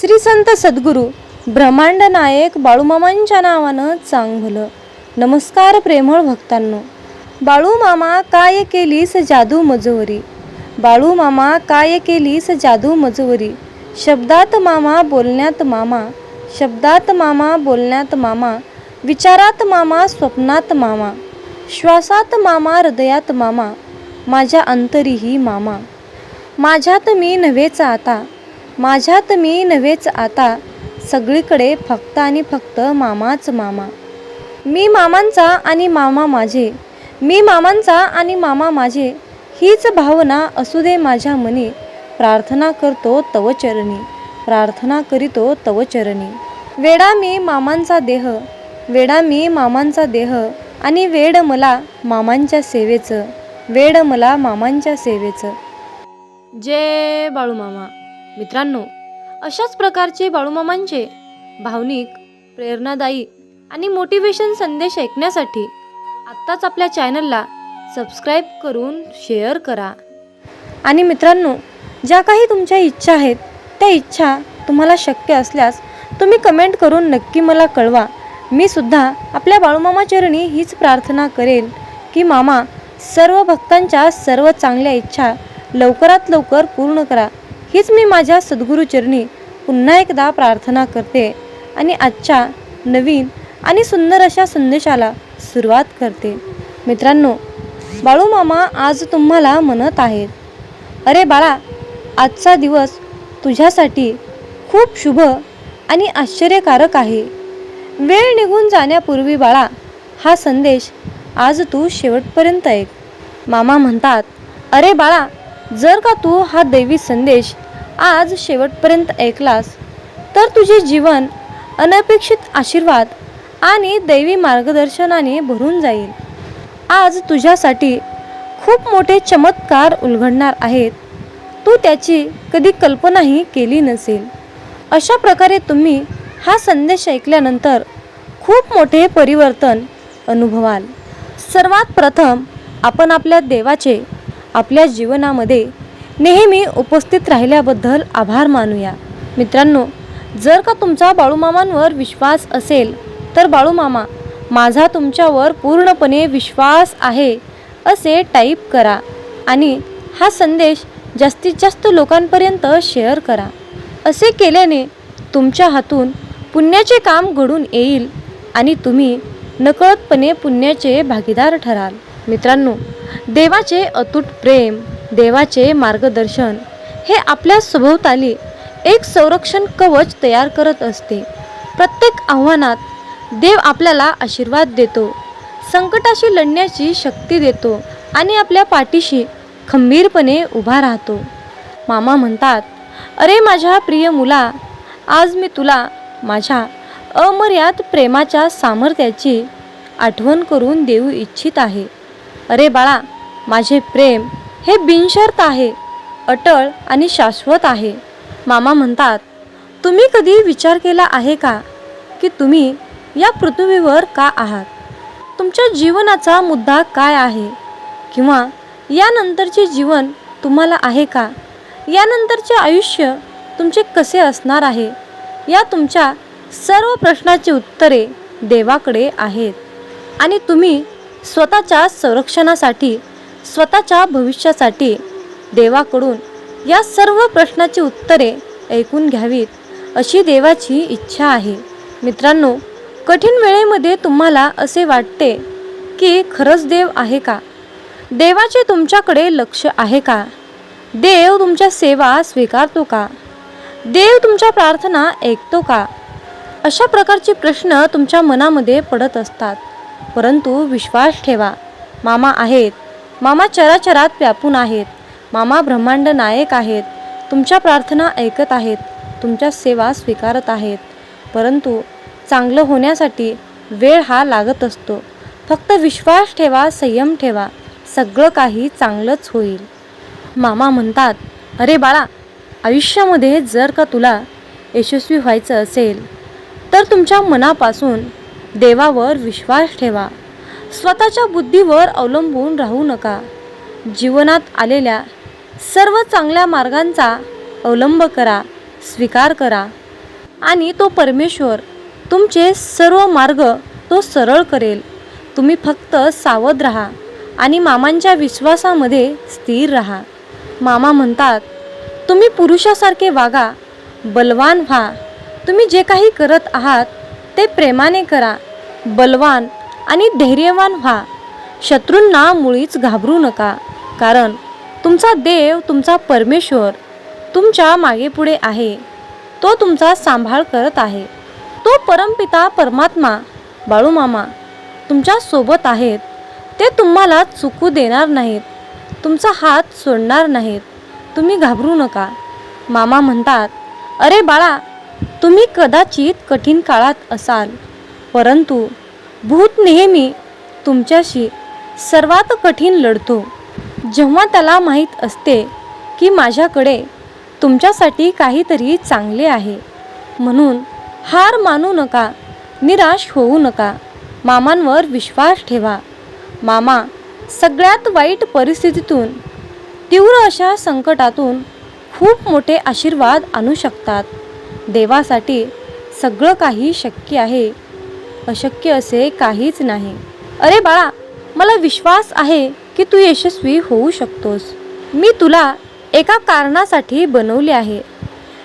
श्री संत सद्गुरू ब्रह्मांड नायक बाळूमामांच्या नावानं चांग भलं नमस्कार प्रेमळ भक्तांनो. बाळूमामा काय केलीस जादू मजवरी बाळूमामा काय केलीस जादू मजवरी शब्दात मामा बोलण्यात मामा. शब्दात मामा बोलण्यात मामा. विचारात मामा स्वप्नात मामा. श्वासात मामा हृदयात मामा. माझ्या अंतरीही मामा. माझ्यात मी नव्हेच आता. माझ्यात मी नव्हेच आता. सगळीकडे फक्त आणि फक्त मामाच मामा. मी मामांचा आणि मामा माझे. मी मामांचा आणि मामा माझे. हीच भावना असू दे माझ्या मनी. प्रार्थना करतो तवचरणी प्रार्थना करीतो तवचरणी वेडा मी मामांचा देह. वेडा मी मामांचा देह. आणि वेड मला मामांच्या सेवेचं. वेड मला मामांच्या सेवेचं. जय बाळूमामा. मित्रांनो अशाच प्रकारचे बाळूमामांचे भावनिक प्रेरणादायी आणि मोटिवेशन संदेश ऐकण्यासाठी आत्ताच आपल्या चॅनलला सबस्क्राईब करून शेअर करा. आणि मित्रांनो ज्या काही तुमच्या इच्छा आहेत त्या इच्छा तुम्हाला शक्य असल्यास तुम्ही कमेंट करून नक्की मला कळवा. मी सुद्धा आपल्या बाळूमामा चरणी हीच प्रार्थना करेल की मामा सर्व भक्तांच्या सर्व चांगल्या इच्छा लवकरात लवकर पूर्ण करा. हीच मी माझ्या सद्गुरूचरणी पुन्हा एकदा प्रार्थना करते आणि आजच्या नवीन आणि सुंदर अशा संदेशाला सुरुवात करते. मित्रांनो बाळू मामा आज तुम्हाला म्हणत आहेत अरे बाळा आजचा दिवस तुझ्यासाठी खूप शुभ आणि आश्चर्यकारक आहे. वेळ निघून जाण्यापूर्वी बाळा हा संदेश आज तू शेवटपर्यंत ऐक. मामा म्हणतात अरे बाळा जर का तू हा दैवी संदेश आज शेवटपर्यंत ऐकलास तर तुझे जीवन अनपेक्षित आशीर्वाद आणि दैवी मार्गदर्शनाने भरून जाईल. आज तुझ्यासाठी खूप मोठे चमत्कार उलगडणार आहेत. तू त्याची कधी कल्पनाही केली नसेल. अशा प्रकारे तुम्ही हा संदेश ऐकल्यानंतर खूप मोठे परिवर्तन अनुभवाल. सर्वात प्रथम आपण आपल्या देवाचे आपल्या जीवनामध्ये नेहमी उपस्थित राहिल्याबद्दल आभार मानूया. मित्रांनो जर का तुमचा बाळूमामांवर विश्वास असेल तर बाळूमामा माझा तुमच्यावर पूर्णपणे विश्वास आहे असे टाईप करा आणि हा संदेश जास्तीत जास्त लोकांपर्यंत शेअर करा. असे केल्याने तुमच्या हातून पुण्याचे काम घडून येईल आणि तुम्ही नकळतपणे पुण्याचे भागीदार ठराल. मित्रांनो देवाचे अतूट प्रेम देवाचे मार्गदर्शन. हे आपल्या सभोवताली एक संरक्षण कवच तयार करत असते. प्रत्येक आव्हानात देव आपल्याला आशीर्वाद देतो. संकटाशी लढण्याची शक्ती देतो आणि आपल्या पाठीशी खंबीरपणे उभा राहतो. मामा म्हणतात अरे माझ्या प्रिय मुला आज मी तुला माझ्या अमर्याद प्रेमाच्या सामर्थ्याची आठवण करून देऊ इच्छित आहे. अरे बाळा माझे प्रेम हे बिनशर्त आहे अटळ आणि शाश्वत आहे. मामा म्हणतात तुम्ही कधी विचार केला आहे का की तुम्ही या पृथ्वीवर का आहात? तुमच्या जीवनाचा मुद्दा काय आहे? किंवा यानंतरचे जीवन तुम्हाला आहे का? यानंतरचे आयुष्य तुमचे कसे असणार आहे? या तुमच्या सर्व प्रश्नाची उत्तरे देवाकडे आहेत. आणि तुम्ही स्वतःच्या संरक्षणासाठी स्वतःच्या भविष्यासाठी देवाकडून या सर्व प्रश्नाची उत्तरे ऐकून घ्यावीत अशी देवाची इच्छा आहे. मित्रांनो कठीण वेळेमध्ये तुम्हाला असे वाटते की खरंच देव आहे का? देवाचे तुमच्याकडे लक्ष आहे का? देव तुमच्या सेवा स्वीकारतो का? देव तुमच्या प्रार्थना ऐकतो का? अशा प्रकारचे प्रश्न तुमच्या मनामध्ये पडत असतात. परंतु विश्वास ठेवा मामा आहेत. मामा चराचरात व्यापून आहेत. मामा ब्रह्मांड नायक आहेत. तुमच्या प्रार्थना ऐकत आहेत. तुमच्या सेवा स्वीकारत आहेत. परंतु चांगलं होण्यासाठी वेळ हा लागत असतो. फक्त विश्वास ठेवा संयम ठेवा. सगळं काही चांगलंच होईल. मामा म्हणतात अरे बाळा आयुष्यामध्ये जर का तुला यशस्वी व्हायचं असेल तर तुमच्या मनापासून देवावर विश्वास ठेवा. स्वतःच्या बुद्धीवर अवलंबून राहू नका. जीवनात आलेल्या सर्व चांगल्या मार्गांचा अवलंब करा स्वीकार करा आणि तो परमेश्वर तुमचे सर्व मार्ग तो सरळ करेल. तुम्ही फक्त सावध राहा आणि मामांच्या विश्वासामध्ये स्थिर राहा. मामा म्हणतात तुम्ही पुरुषासारखे वागा बलवान व्हा. तुम्ही जे काही करत आहात ते प्रेमाने करा. बलवान आणि धैर्यवान व्हा. शत्रूंना मुळीच घाबरू नका कारण तुमचा देव तुमचा परमेश्वर तुमच्या मागेपुढे आहे. तो तुमचा सांभाळ करत आहे. तो परमपिता परमात्मा बाळूमामा तुमच्यासोबत आहेत. ते तुम्हाला चुकू देणार नाहीत. तुमचा हात सोडणार नाहीत. तुम्ही घाबरू नका. मामा म्हणतात अरे बाळा तुम्ही कदाचित कठीण काळात असाल परंतु भूत नेहमी तुमच्याशी सर्वात कठीण लढतो. जेव्हा त्याला माहीत असते की माझ्याकडे तुमच्यासाठी काहीतरी चांगले आहे म्हणून हार मानू नका निराश होऊ नका मामांवर विश्वास ठेवा. मामा सगळ्यात वाईट परिस्थितीतून तीव्र अशा संकटातून खूप मोठे आशीर्वाद आणू शकतात. देवासाठी सगळं काही शक्य आहे. अशक्य असे काहीच नाही. अरे बाळा मला विश्वास आहे की तू यशस्वी होऊ शकतोस. मी तुला एका कारणासाठी बनवले आहे.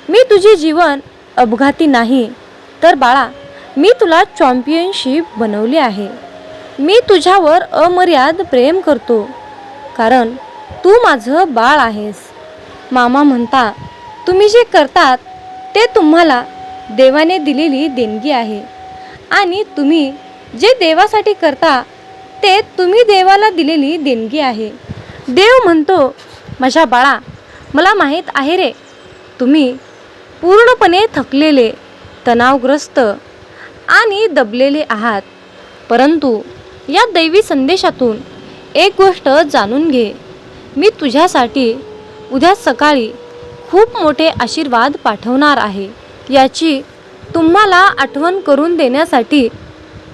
मी तुझे जीवन अपघाती नाही. तर बाळा मी तुला चॉम्पियनशिप बनवली आहे. मी तुझ्यावर अमर्याद प्रेम करतो. कारण तू माझं बाळ आहेस. मामा म्हणता तुम्ही जे करतात ते तुम्हाला देवाने दिलेली देणगी आहे. आणि तुम्ही जे देवासाठी करता ते तुम्ही देवाला दिलेली देणगी आहे. देव म्हणतो माझ्या बाळा मला माहीत आहे रे तुम्ही पूर्णपणे थकलेले तणावग्रस्त आणि दबलेले आहात. परंतु या दैवी संदेशातून एक गोष्ट जाणून घे. मी तुझ्यासाठी उद्या सकाळी खूप मोठे आशीर्वाद पाठवणार आहे याची तुम्हाला आठवण करून देण्यासाठी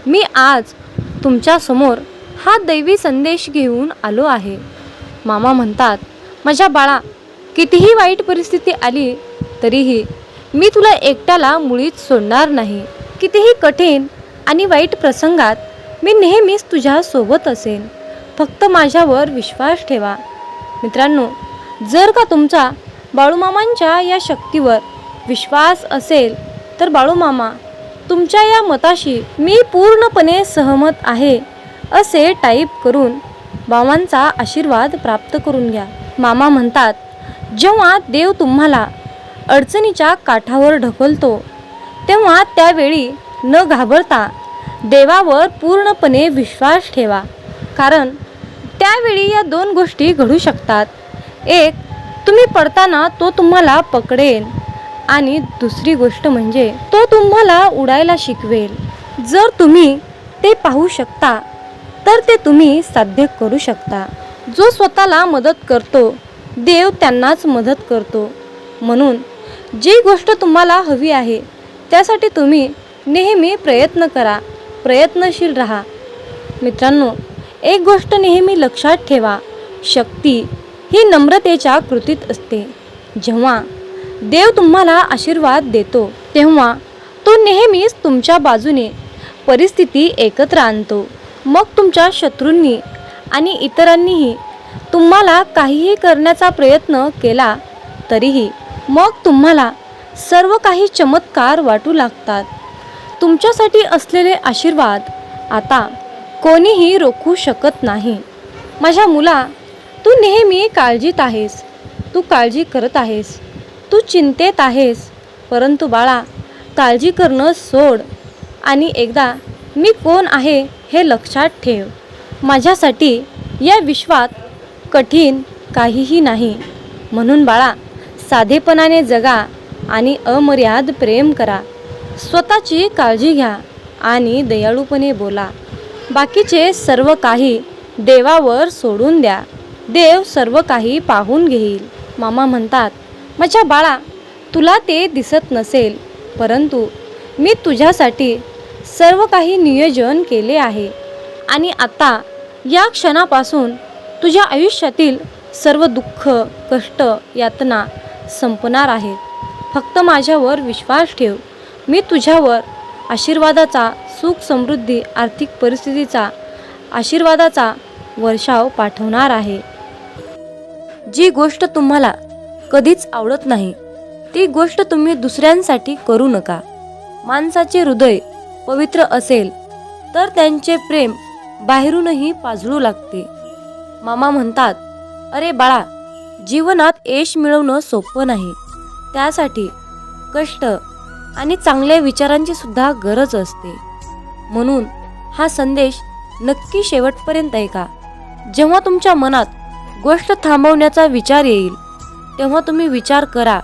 मी आज तुमच्यासमोर हा दैवी संदेश घेऊन आलो आहे. मामा म्हणतात माझ्या बाळा कितीही वाईट परिस्थिती आली तरीही मी तुला एकट्याला मुळीच सोडणार नाही. कितीही कठीण आणि वाईट प्रसंगात मी नेहमीच तुझ्यासोबत असेन. फक्त माझ्यावर विश्वास ठेवा. मित्रांनो जर का तुमचा बाळूमामांच्या या शक्तीवर विश्वास असेल तर बाळूमामा तुमच्या या मताशी मी पूर्णपणे सहमत आहे असे टाईप करून मामांचा आशीर्वाद प्राप्त करून घ्या. मामा म्हणतात जेव्हा देव तुम्हाला अडचणीच्या काठावर ढकलतो तेव्हा त्यावेळी न घाबरता देवावर पूर्णपणे विश्वास ठेवा. कारण त्यावेळी या दोन गोष्टी घडू शकतात. एक तुम्ही पडताना तो तुम्हाला पकडेल. आणि दुसरी गोष्ट म्हणजे तो तुम्हाला उडायला शिकवेल. जर तुम्ही ते पाहू शकता तर ते तुम्ही साध्य करू शकता. जो स्वतःला मदत करतो देव त्यांनाच मदत करतो. म्हणून जी गोष्ट तुम्हाला हवी आहे त्यासाठी तुम्ही नेहमी प्रयत्न करा प्रयत्नशील राहा. मित्रांनो एक गोष्ट नेहमी लक्षात ठेवा शक्ती ही नम्रतेच्या कृतीत असते. जेव्हा देव तुम्हाला आशीर्वाद देतो. तेव्हा तो नेहमीच तुमच्या बाजूने परिस्थिती एकत्र आणतो. मग तुमच्या शत्रूंनी आणि इतरांनीही तुम्हाला काहीही करण्याचा प्रयत्न केला तरीही मग तुम्हाला सर्व काही चमत्कार वाटू लागतात. तुमच्यासाठी असलेले आशीर्वाद आता कोणीही रोखू शकत नाही. माझ्या मुला तू नेहमी काळजीत आहेस. तू काळजी करत आहेस. तू चिंतेत आहेस. परंतु बाळा काळजी करणं सोड. आणि एकदा मी कोण आहे हे लक्षात ठेव. माझ्यासाठी या विश्वात कठीण काहीही नाही. म्हणून बाळा साधेपणाने जगा आणि अमर्याद प्रेम करा. स्वतःची काळजी घ्या आणि दयाळूपणे बोला. बाकीचे सर्व काही देवावर सोडून द्या. देव सर्व काही पाहून घेईल. मामा म्हणतात माझ्या बाळा तुला ते दिसत नसेल परंतु मी तुझ्यासाठी सर्व काही नियोजन केले आहे. आणि आता या क्षणापासून तुझ्या आयुष्यातील सर्व दुःख कष्ट यातना संपणार आहेत फक्त माझ्यावर विश्वास ठेव. मी तुझ्यावर आशीर्वादाचा सुख समृद्धी आर्थिक परिस्थितीचा आशीर्वादाचा वर्षाव पाठवणार आहे. जी गोष्ट तुम्हाला कधीच आवडत नाही. ती गोष्ट तुम्ही दुसऱ्यांसाठी करू नका. माणसाचे हृदय पवित्र असेल तर त्यांचे प्रेम बाहेरूनही पाजळू लागते. मामा म्हणतात अरे बाळा जीवनात यश मिळवणं सोपं नाही. त्यासाठी कष्ट आणि चांगल्या विचारांची सुद्धा गरज असते. म्हणून हा संदेश नक्की शेवटपर्यंत ऐका. जेव्हा तुमच्या मनात गोष्ट थांबवण्याचा विचार येईल तेव्हा तुम्ही विचार करा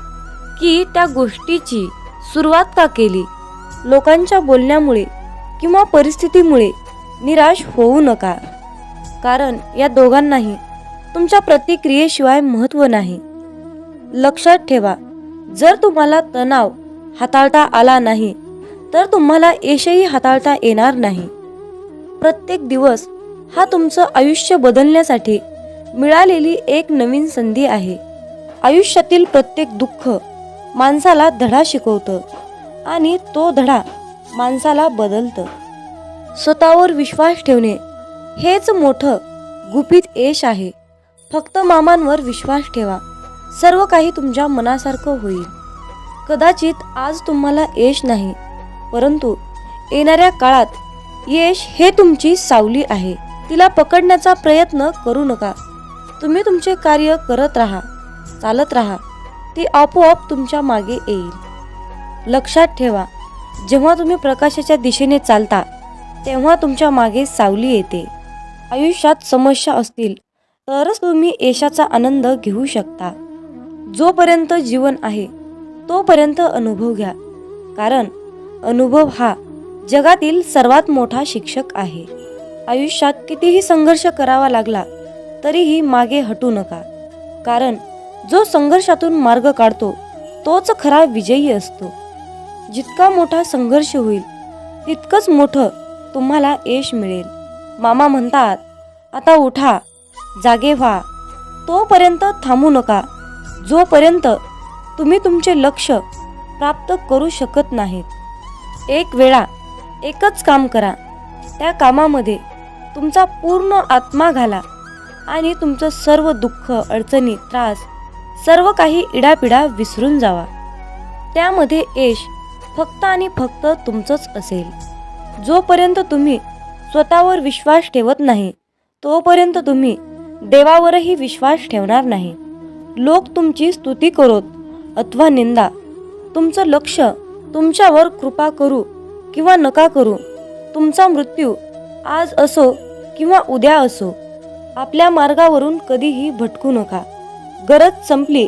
की त्या गोष्टीची सुरुवात का केली? लोकांच्या बोलण्यामुळे किंवा परिस्थितीमुळे निराश होऊ नका. कारण या दोघांनाही तुमच्या प्रतिक्रियेशिवाय महत्त्व नाही. लक्षात ठेवा जर तुम्हाला तणाव हाताळता आला नाही तर तुम्हाला यशही हाताळता येणार नाही. प्रत्येक दिवस हा तुमचं आयुष्य बदलण्यासाठी मिळालेली एक नवीन संधी आहे. आयुष्यातील प्रत्येक दुःख माणसाला धडा शिकवतं आणि तो धडा माणसाला बदलतं. स्वतःवर विश्वास ठेवणे हेच मोठं गुपित यश आहे. फक्त मामांवर विश्वास ठेवा. सर्व काही तुमच्या मनासारखं होईल. कदाचित आज तुम्हाला यश नाही परंतु येणाऱ्या काळात यश हे तुमची सावली आहे. तिला पकडण्याचा प्रयत्न करू नका. तुम्ही तुमचे कार्य करत राहा. चालत राहा. ती आपोआप तुमच्या मागे येईल. लक्षात ठेवा जेव्हा तुम्ही प्रकाशाच्या दिशेने चालता तेव्हा तुमच्या मागे सावली येते. आयुष्यात समस्या असतील तरच तुम्ही यशाचा आनंद घेऊ शकता. जोपर्यंत जीवन आहे तोपर्यंत अनुभव घ्या. कारण अनुभव हा जगातील सर्वात मोठा शिक्षक आहे. आयुष्यात कितीही संघर्ष करावा लागला तरीही मागे हटू नका. कारण जो संघर्षातून मार्ग काढतो तोच खरा विजयी असतो. जितका मोठा संघर्ष होईल तितकंच मोठं तुम्हाला यश मिळेल. मामा म्हणतात आता उठा जागे व्हा. तोपर्यंत थांबू नका. जोपर्यंत तुम्ही तुमचे लक्ष प्राप्त करू शकत नाहीत. एक वेळा एकच काम करा. त्या कामामध्ये तुमचा पूर्ण आत्मा घाला आणि तुमचं सर्व दुःख अडचणी त्रास सर्व काही इडापिडा विसरून जावा. त्यामध्ये यश फक्त आणि फक्त तुमचंच असेल. जोपर्यंत तुम्ही स्वतःवर विश्वास ठेवत नाही तोपर्यंत तुम्ही देवावरही विश्वास ठेवणार नाही. लोक तुमची स्तुती करोत अथवा निंदा तुमचं लक्ष तुमच्यावर कृपा करू किंवा नका करू तुमचा मृत्यू आज असो किंवा उद्या असो आपल्या मार्गावरून कधीही भटकू नका. गरज संपली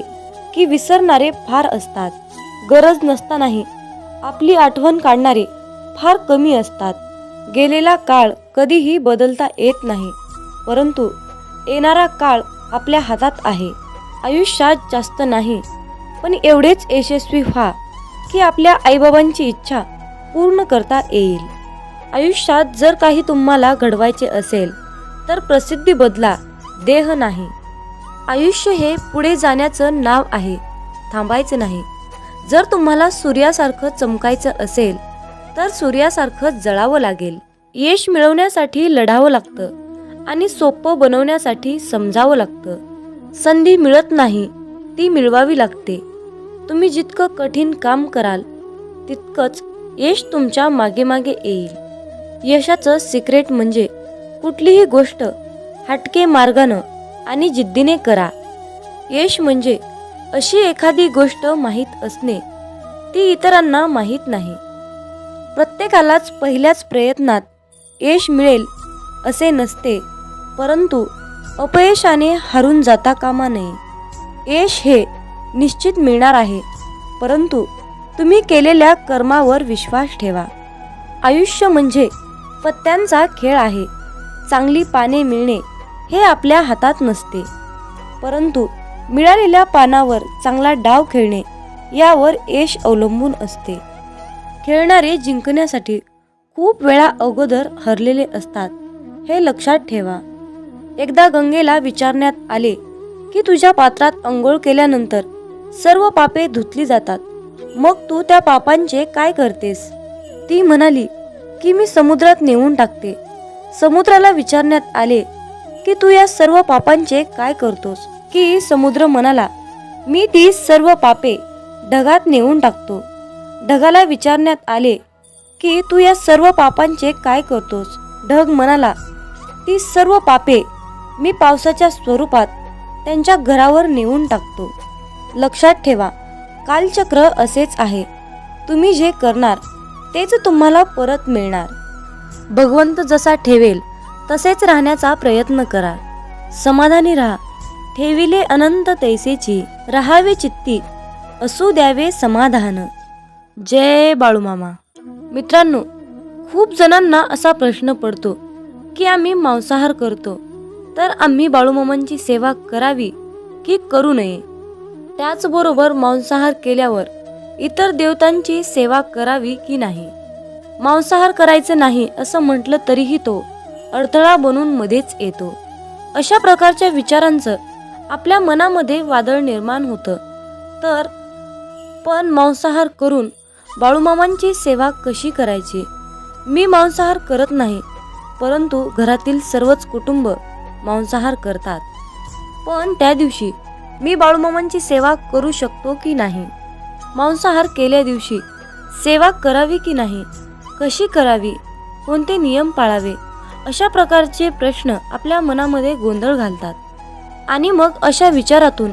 की विसरणारे फार असतात. गरज नसतानाही आपली आठवण काढणारे फार कमी असतात. गेलेला काळ कधीही बदलता येत नाही परंतु येणारा काळ आपल्या हातात आहे. आयुष्यात जास्त नाही पण एवढेच यशस्वी व्हा की आपल्या आईबाबांची इच्छा पूर्ण करता येईल. आयुष्यात जर काही तुम्हाला घडवायचे असेल तर प्रसिद्धी बदला देह नाही. आयुष्य हे पुढे जाण्याचं नाव आहे. थांबायचं नाही. जर तुम्हाला सूर्यासारखं चमकायचं असेल तर सूर्यासारखं जळावं लागेल. यश मिळवण्यासाठी लढावं लागतं आणि सोपं बनवण्यासाठी समजावं लागतं. संधी मिळत नाही ती मिळवावी लागते. तुम्ही जितकं कठीण काम कराल तितकंच यश तुमच्या मागे मागे येईल. यशाचं सिक्रेट म्हणजे कुठलीही गोष्ट हटके मार्गानं आणि जिद्दीने करा. यश म्हणजे अशी एखादी गोष्ट माहीत असणे ती इतरांना माहीत नाही. प्रत्येकालाच पहिल्याच प्रयत्नात यश मिळेल असे नसते परंतु अपयशाने हारून जाता कामा नये. यश हे निश्चित मिळणार आहे परंतु तुम्ही केलेल्या कर्मावर विश्वास ठेवा. आयुष्य म्हणजे पत्त्यांचा खेळ आहे चांगली पाने मिळणे हे आपल्या हातात नसते. परंतु मिळालेल्या पानावर चांगला डाव खेळणे यावर यश अवलंबून असते. खेळणारे जिंकण्यासाठी खूप वेळा अगोदर हरलेले असतात हे लक्षात ठेवा. एकदा गंगेला विचारण्यात आले की तुझ्या पात्रात अंघोळ केल्यानंतर सर्व पापे धुतली जातात. मग तू त्या पापांचे काय करतेस? ती म्हणाली की मी समुद्रात नेऊन टाकते. समुद्राला विचारण्यात आले की तू या सर्व पापांचे काय करतोस? की समुद्र म्हणाला मी ती सर्व पापे ढगात नेऊन टाकतो. ढगाला विचारण्यात आले की तू या सर्व पापांचे काय करतोस? ढग म्हणाला ती सर्व पापे मी पावसाच्या स्वरूपात त्यांच्या घरावर नेऊन टाकतो. लक्षात ठेवा कालचक्र असेच आहे. तुम्ही जे करणार तेच तुम्हाला परत मिळणार. भगवंत जसा ठेवेल तसेच राहण्याचा प्रयत्न करा. समाधानी राहा. ठेविले अनंत तैसेची राहावे चित्ती. असू द्यावे समाधान. जय बाळूमामा. मित्रांनो खूप जणांना असा प्रश्न पडतो की आम्ही मांसाहार करतो. तर आम्ही बाळूमामांची सेवा करावी की करू नये? त्याचबरोबर मांसाहार केल्यावर इतर देवतांची सेवा करावी की नाही? मांसाहार करायचं नाही असं म्हटलं तरीही तो अडथळा बनून मध्येच येतो. अशा प्रकारच्या विचारांचं आपल्या मनामध्ये वादळ निर्माण होतं. तर पण मांसाहार करून बाळूमामांची सेवा कशी करायची? मी मांसाहार करत नाही परंतु घरातील सर्वच कुटुंब मांसाहार करतात. पण त्या दिवशी मी बाळूमामांची सेवा करू शकतो की नाही? मांसाहार केल्या दिवशी सेवा करावी की नाही? कशी करावी? कोणते नियम पाळावे? अशा प्रकारचे प्रश्न आपल्या मनामध्ये गोंधळ घालतात. आणि मग अशा विचारातून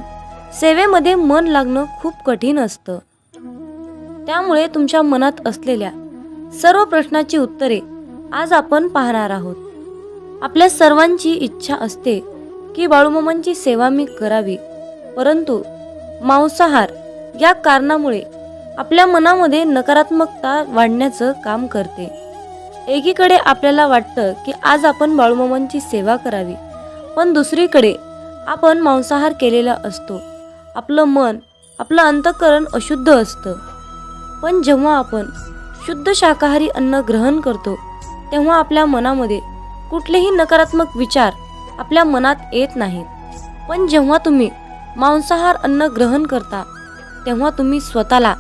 सेवेमध्ये मन लागणं खूप कठीण असतं. त्यामुळे तुमच्या मनात असलेल्या सर्व प्रश्नाची उत्तरे आज आपण पाहणार आहोत. आपल्या सर्वांची इच्छा असते की बाळूमामांची सेवा मी करावी परंतु मांसाहार या कारणामुळे आपल्या मनामध्ये नकारात्मकता वाढण्याचं काम करते. एकीकडे आपल्याला वाटतं की आज आपण बाळूमामांची सेवा करावी पण दुसरीकडे आपण मांसाहार केलेला असतो. आपलं मन आपलं अंतःकरण अशुद्ध असतं. पण जेव्हा आपण शुद्ध शाकाहारी अन्न ग्रहण करतो तेव्हा आपल्या मनामध्ये कुठलेही नकारात्मक विचार आपल्या मनात येत नाहीत. पण जेव्हा तुम्ही मांसाहार अन्न ग्रहण करता तेव्हा तुम्ही स्वतःला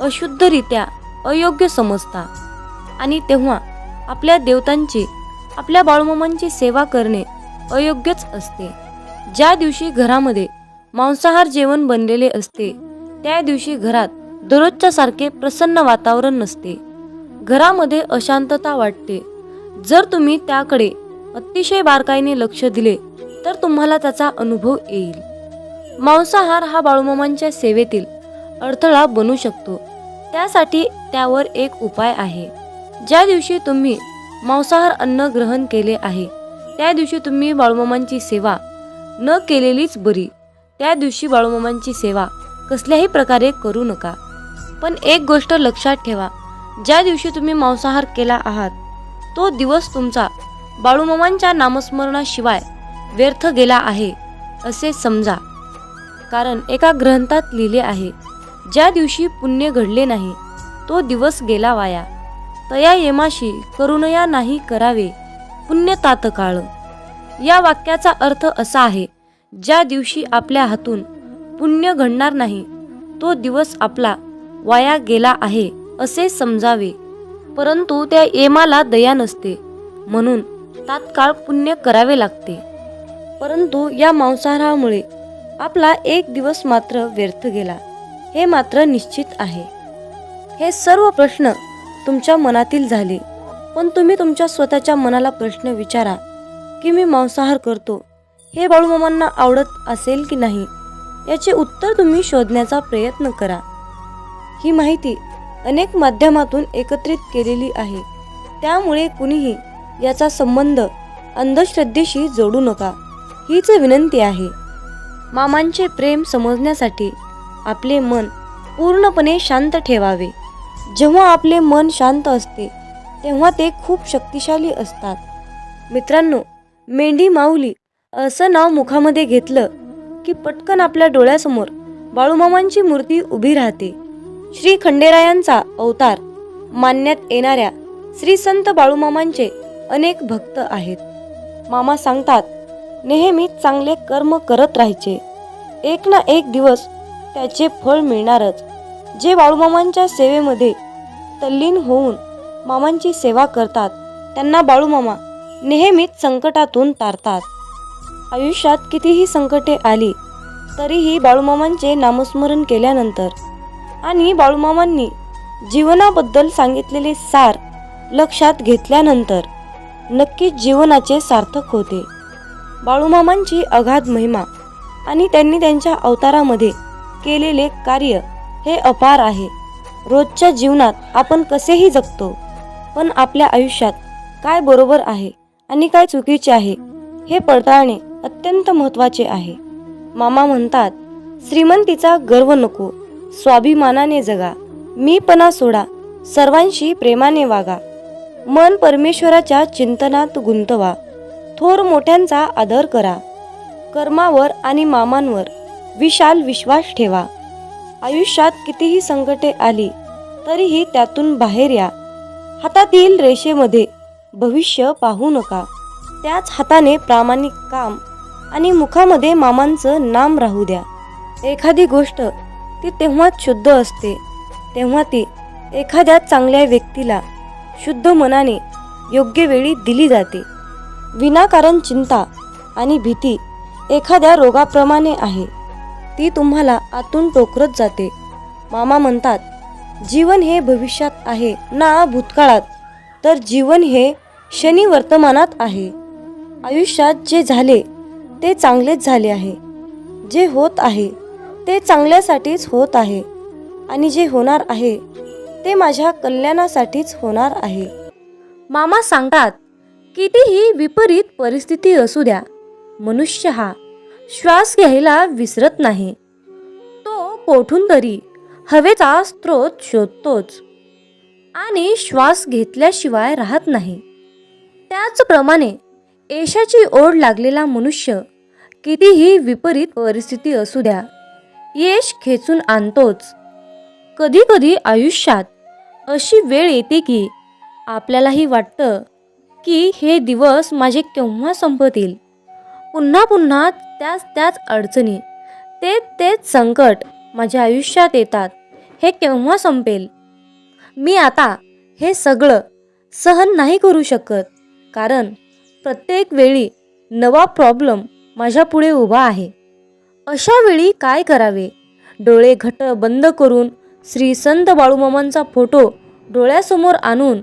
अशुद्धरित्या अयोग्य समजता आणि तेव्हा आपल्या देवतांची आपल्या बाळूमामांची सेवा करणे अयोग्यच असते. ज्या दिवशी घरामध्ये मांसाहार जेवण बनलेले असते त्या दिवशी घरात दररोजच्या सारखे प्रसन्न वातावरण नसते. घरामध्ये अशांतता वाटते. जर तुम्ही त्याकडे अतिशय बारकाईने लक्ष दिले तर तुम्हाला त्याचा अनुभव येईल. मांसाहार हा बाळूमामांच्या सेवेतील अडथळा बनू शकतो. त्यासाठी त्यावर एक उपाय आहे. ज्या दिवशी तुम्ही मांसाहार अन्न ग्रहण केले आहे त्या दिवशी तुम्ही बाळूमामांची सेवा न केलेलीच बरी. त्या दिवशी बाळूमामांची सेवा कसल्याही प्रकारे करू नका. पण एक गोष्ट लक्षात ठेवा ज्या दिवशी तुम्ही मांसाहार केला आहात तो दिवस तुमचा बाळूमामांच्या नामस्मरणाशिवाय व्यर्थ गेला आहे असे समजा. कारण एका ग्रंथात लिहिले आहे ज्या दिवशी पुण्य घडले नाही तो दिवस गेला वाया. तया येमाशी करुणया नाही करावे. पुण्य तातकाळ. या वाक्याचा अर्थ असा आहे ज्या दिवशी आपल्या हातून पुण्य घडणार नाही तो दिवस आपला वाया गेला आहे असे समजावे. परंतु त्या येमाला दया नसते म्हणून तात्काळ पुण्य करावे लागते. परंतु या मांसाहारामुळे आपला एक दिवस मात्र व्यर्थ गेला हे मात्र निश्चित आहे. हे सर्व प्रश्न तुमच्या मनातील झाले. पण तुम्ही तुमच्या स्वतःच्या मनाला प्रश्न विचारा की मी मांसाहार करतो हे बाळूमामांना आवडत असेल की नाही याचे उत्तर तुम्ही शोधण्याचा प्रयत्न करा. ही माहिती अनेक माध्यमातून एकत्रित केलेली आहे. त्यामुळे कुणीही याचा संबंध अंधश्रद्धेशी जोडू नका. हीच विनंती आहे. मामांचे प्रेम समजण्यासाठी आपले मन पूर्णपणे शांत ठेवावे. जेव्हा आपले मन शांत असते तेव्हा ते खूप शक्तिशाली असतात. मित्रांनो मेंढी माऊली असं नाव मुखामध्ये घेतलं की पटकन आपल्या डोळ्यासमोर बाळूमामांची मूर्ती उभी राहते. श्री खंडेरायांचा अवतार मानण्यात येणाऱ्या श्री संत बाळूमामांचे अनेक भक्त आहेत. मामा सांगतात नेहमी चांगले कर्म करत राहायचे. एक ना एक दिवस त्याचे फळ मिळणारच. जे बाळूमामांच्या सेवेमध्ये तल्लीन होऊन मामांची सेवा करतात त्यांना बाळूमामा नेहमीच संकटातून तारतात. आयुष्यात कितीही संकटे आली तरीही बाळूमामांचे नामस्मरण केल्यानंतर आणि बाळूमामांनी जीवनाबद्दल सांगितलेले सार लक्षात घेतल्यानंतर नक्कीच जीवनाचे सार्थक होते. बाळूमामांची अगाध महिमा आणि त्यांनी त्यांच्या अवतारामध्ये केलेले कार्य हे अपार आहे. रोजच्या जीवनात आपण कसेही जगतो पण आपल्या आयुष्यात काय बरोबर आहे आणि काय चुकीचे आहे हे पडताळणे अत्यंत महत्त्वाचे आहे. मामा म्हणतात श्रीमंतीचा गर्व नको स्वाभिमानाने जगा मीपणा सोडा सर्वांशी प्रेमाने वागा. मन परमेश्वराच्या चिंतनात गुंतवा थोर मोठ्यांचा आदर करा. कर्मावर आणि मामांवर विशाल विश्वास ठेवा. आयुष्यात कितीही संकटे आली तरीही त्यातून बाहेर या. हातातील रेषेमध्ये. भविष्य पाहू नका. त्याच हाताने प्रामाणिक काम आणि मुखामध्ये मामांचं नाम राहू द्या. एखादी गोष्ट ती तेव्हाच शुद्ध असते. तेव्हा ती एखाद्या चांगल्या व्यक्तीला शुद्ध मनाने योग्य वेळी दिली जाते. विनाकारण चिंता आणि भीती एखाद्या रोगाप्रमाणे आहे. ती तुम्हाला आतून टोकरत जाते. मामा म्हणतात जीवन हे भविष्यात आहे ना भूतकाळात. तर जीवन हे शनी वर्तमानात आहे. आयुष्यात जे झाले ते चांगलेच झाले आहे. जे होत आहे ते चांगल्यासाठीच होत आहे. आणि जे होणार आहे ते माझ्या कल्याणासाठीच होणार आहे. मामा सांगतात कितीही विपरीत परिस्थिती असू द्या. मनुष्य हा श्वास घ्यायला विसरत नाही. तो कोठून तरी हवेचा स्रोत शोधतोच आणि श्वास घेतल्याशिवाय राहत नाही. त्याचप्रमाणे यशाची ओढ लागलेला मनुष्य कितीही विपरीत परिस्थिती असू द्या यश खेचून आणतोच. कधी कधी आयुष्यात अशी वेळ येते की आपल्यालाही वाटतं की हे दिवस माझे केव्हा संपतील? पुन्हा पुन्हा त्याच त्याच अडचणी. ते तेच संकट माझ्या आयुष्यात येतात. हे केव्हा संपेल? मी आता हे सगळं सहन नाही करू शकत. कारण प्रत्येक वेळी नवा प्रॉब्लेम माझ्यापुढे उभा आहे. अशा वेळी काय करावे? डोळे घट बंद करून श्री संत बाळूमामांचा फोटो डोळ्यासमोर आणून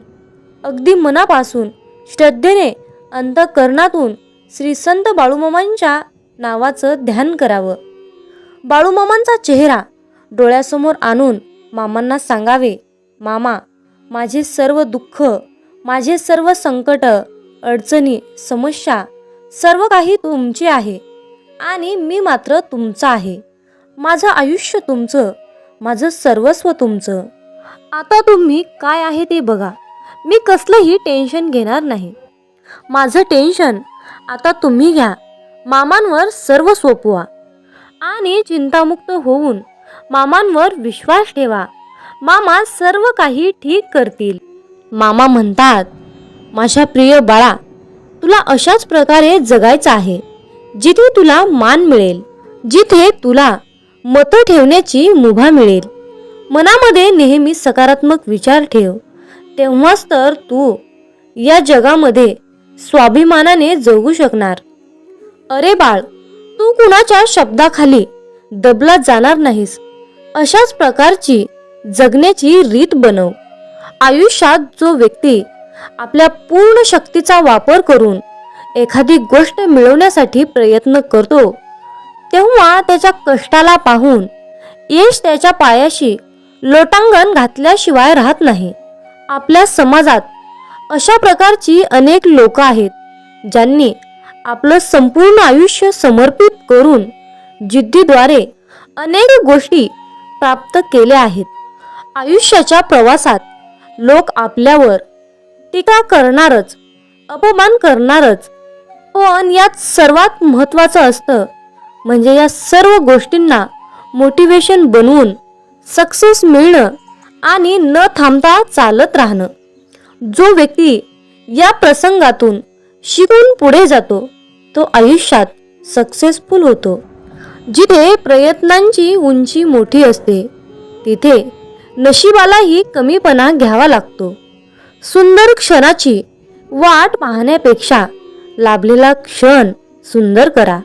अगदी मनापासून श्रद्धेने अंतकरणातून श्री संत बाळूमामांच्या नावाचं ध्यान करावं. बाळूमामांचा चेहरा डोळ्यासमोर आणून मामांना सांगावे मामा माझे सर्व दुःख माझे सर्व संकट अडचणी समस्या सर्व काही तुमचे आहे आणि मी मात्र तुमचा आहे. माझं आयुष्य तुमचं माझं सर्वस्व तुमचं. आता तुम्ही काय आहे ते बघा. मी कसलंही टेन्शन घेणार नाही. माझं टेन्शन आता तुम्ही घ्या. मामांवर सर्व सोपवा. आणि चिंतामुक्त होऊन मामांवर विश्वास ठेवा. मामा सर्व काही ठीक करतील. मामा म्हणतात माझ्या प्रिय बाळा तुला अशाच प्रकारे जगायचं आहे जिथे तुला मान मिळेल जिथे तुला मतं ठेवण्याची मुभा मिळेल. मनामध्ये नेहमी सकारात्मक विचार ठेव. तेव्हाच तर तू या जगामध्ये स्वाभिमानाने जगू शकणार. अरे बाळ तू कुणाच्या शब्दाखाली दबला जाणार नाहीस. अशाच प्रकारची जगण्याची रीत बनव. आयुष्यात जो व्यक्ती आपल्या पूर्ण शक्तीचा वापर करून एखादी गोष्ट मिळवण्यासाठी प्रयत्न करतो तेव्हा त्याच्या कष्टाला पाहून यश त्याच्या पायाशी लोटांगण घातल्याशिवाय राहत नाही. आपल्या समाजात अशा प्रकारची अनेक लोक आहेत ज्यांनी आपलं संपूर्ण आयुष्य समर्पित करून जिद्दीद्वारे अनेक गोष्टी प्राप्त केल्या आहेत. आयुष्याच्या प्रवासात लोक आपल्यावर टीका करणारच अपमान करणारच पण यात सर्वात महत्त्वाचं असतं म्हणजे या सर्व गोष्टींना मोटिवेशन बनवून सक्सेस मिळणं आणि न थांबता चालत राहणं. जो व्यक्ती या प्रसंगातून शिकून पुढे जातो तो आयुष्यात सक्सेसफुल होतो. जिथे प्रयत्नांची उंची मोठी असते तिथे नशिबालाही कमीपणा घ्यावा लागतो. सुंदर क्षणाची वाट पाहण्यापेक्षा लाभलेला क्षण सुंदर करा.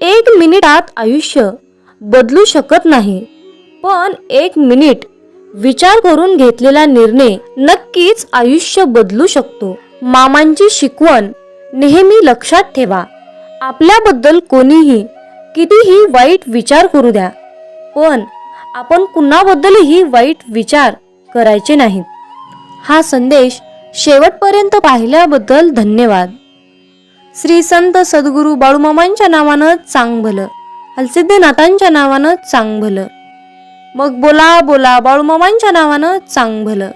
एक मिनिटात आयुष्य बदलू शकत नाही पण एक मिनिट विचार करून घेतलेला निर्णय नक्कीच आयुष्य बदलू शकतो. मामांची शिकवण नेहमी लक्षात ठेवा. आपल्याबद्दल कोणीही कितीही वाईट विचार करू द्या पण आपण कुणाबद्दलही वाईट विचार करायचे नाहीत. हा संदेश शेवटपर्यंत पाहिल्याबद्दल धन्यवाद. श्री संत सद्गुरू बाळूमामांच्या नावानं चांग भलं हलसिद्धनाथांच्या नावानं चांग भलं मग बोला बोला बाळूमामांच्या नावानं चांग भलं